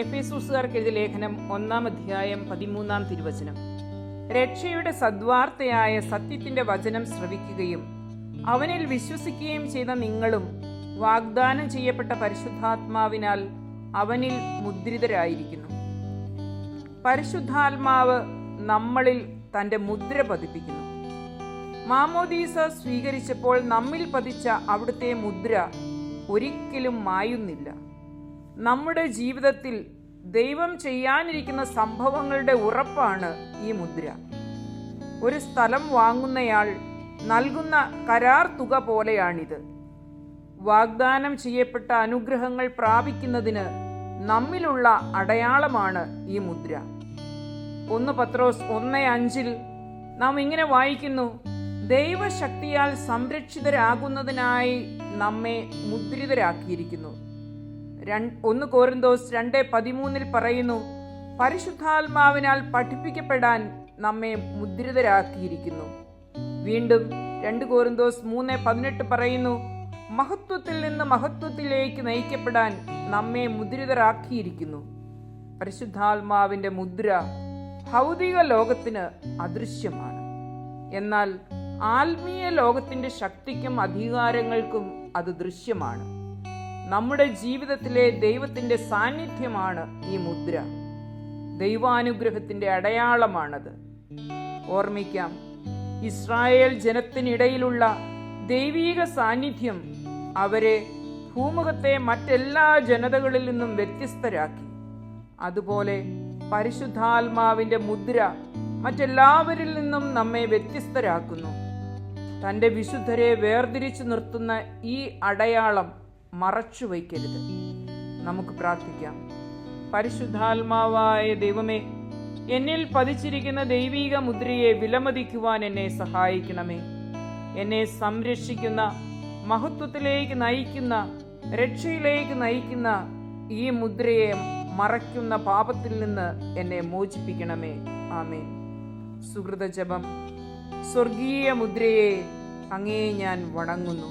എഫേസൂസുകാർക്ക് എഴുതിയ ലേഖനം ഒന്നാം അധ്യായം പതിമൂന്നാം തിരുവചനം. രക്ഷയുടെ സദ്വാർത്തയായ സത്യത്തിന്റെ വചനം ശ്രവിക്കുകയും അവനിൽ വിശ്വസിക്കുകയും ചെയ്ത നിങ്ങളും വാഗ്ദാനം ചെയ്യപ്പെട്ട പരിശുദ്ധാത്മാവിനാൽ അവനിൽ മുദ്രിതരായിരിക്കുന്നു. പരിശുദ്ധാത്മാവ് നമ്മളിൽ തന്റെ മുദ്ര പതിപ്പിക്കുന്നു. മാമോദീസ സ്വീകരിച്ചപ്പോൾ നമ്മിൽ പതിച്ച അവിടുത്തെ മുദ്ര ഒരിക്കലും മായുന്നില്ല. നമ്മുടെ ജീവിതത്തിൽ ദൈവം ചെയ്യാനിരിക്കുന്ന സംഭവങ്ങളുടെ ഉറപ്പാണ് ഈ മുദ്ര. ഒരു സ്ഥലം വാങ്ങുന്നയാൾ നൽകുന്ന കരാർ തുക പോലെയാണിത്. വാഗ്ദാനം ചെയ്യപ്പെട്ട അനുഗ്രഹങ്ങൾ പ്രാപിക്കുന്നതിന് നമ്മിലുള്ള അടയാളമാണ് ഈ മുദ്ര. ഒന്ന് പത്രോസ് ഒന്ന് അഞ്ചിൽ നാം ഇങ്ങനെ വായിക്കുന്നു ദൈവശക്തിയാൽ സംരക്ഷിതരാകുന്നതിനായി നമ്മെ മുദ്രിതരാക്കിയിരിക്കുന്നു. ഒന്ന് കോരിന്തോസ് രണ്ട് പതിമൂന്നിൽ പറയുന്നു പരിശുദ്ധാത്മാവിനാൽ പഠിപ്പിക്കപ്പെടാൻ നമ്മെ മുദ്രിതരാക്കിയിരിക്കുന്നു. വീണ്ടും രണ്ട് കോരിന്തോസ് മൂന്ന് പതിനെട്ട് പറയുന്നു മഹത്വത്തിൽ നിന്ന് മഹത്വത്തിലേക്ക് നയിക്കപ്പെടാൻ നമ്മെ മുദ്രിതരാക്കിയിരിക്കുന്നു. പരിശുദ്ധാത്മാവിന്റെ മുദ്ര ഭൗതിക ലോകത്തിന് അദൃശ്യമാണ്. എന്നാൽ ആത്മീയ ലോകത്തിന്റെ ശക്തിക്കും അധികാരങ്ങൾക്കും അത് ദൃശ്യമാണ്. നമ്മുടെ ജീവിതത്തിലെ ദൈവത്തിന്റെ സാന്നിധ്യമാണ് ഈ മുദ്ര. ദൈവാനുഗ്രഹത്തിന്റെ അടയാളമാണത്. ഓർമ്മിക്കാം ഇസ്രായേൽ ജനത്തിനിടയിലുള്ള ദൈവീക സാന്നിധ്യം അവരെ ഭൂമുഖത്തെ മറ്റെല്ലാ ജനതകളിൽ നിന്നും വ്യത്യസ്തരാക്കി. അതുപോലെ പരിശുദ്ധാത്മാവിന്റെ മുദ്ര മറ്റെല്ലാവരിൽ നിന്നും നമ്മെ വ്യത്യസ്തരാക്കുന്നു. തന്റെ വിശുദ്ധരെ വേർതിരിച്ചു നിർത്തുന്ന ഈ അടയാളം മറച്ചു വയ്ക്കരുത്. നമുക്ക് പ്രാർത്ഥിക്കാം. പരിശുദ്ധാത്മാവായ ദൈവമേ എന്നിൽ പതിച്ചിരിക്കുന്ന ദൈവീക മുദ്രയെ വിലമതിക്കുവാൻ എന്നെ സഹായിക്കണമേ. എന്നെ സംരക്ഷിക്കുന്ന മഹത്വത്തിലേക്ക് നയിക്കുന്ന രക്ഷയിലേക്ക് നയിക്കുന്ന ഈ മുദ്രയെ മറയ്ക്കുന്ന പാപത്തിൽ നിന്ന് എന്നെ മോചിപ്പിക്കണമേ. ആമേ സുഹൃത ജപം സ്വർഗീയ മുദ്രയെ അങ്ങേ ഞാൻ വണങ്ങുന്നു.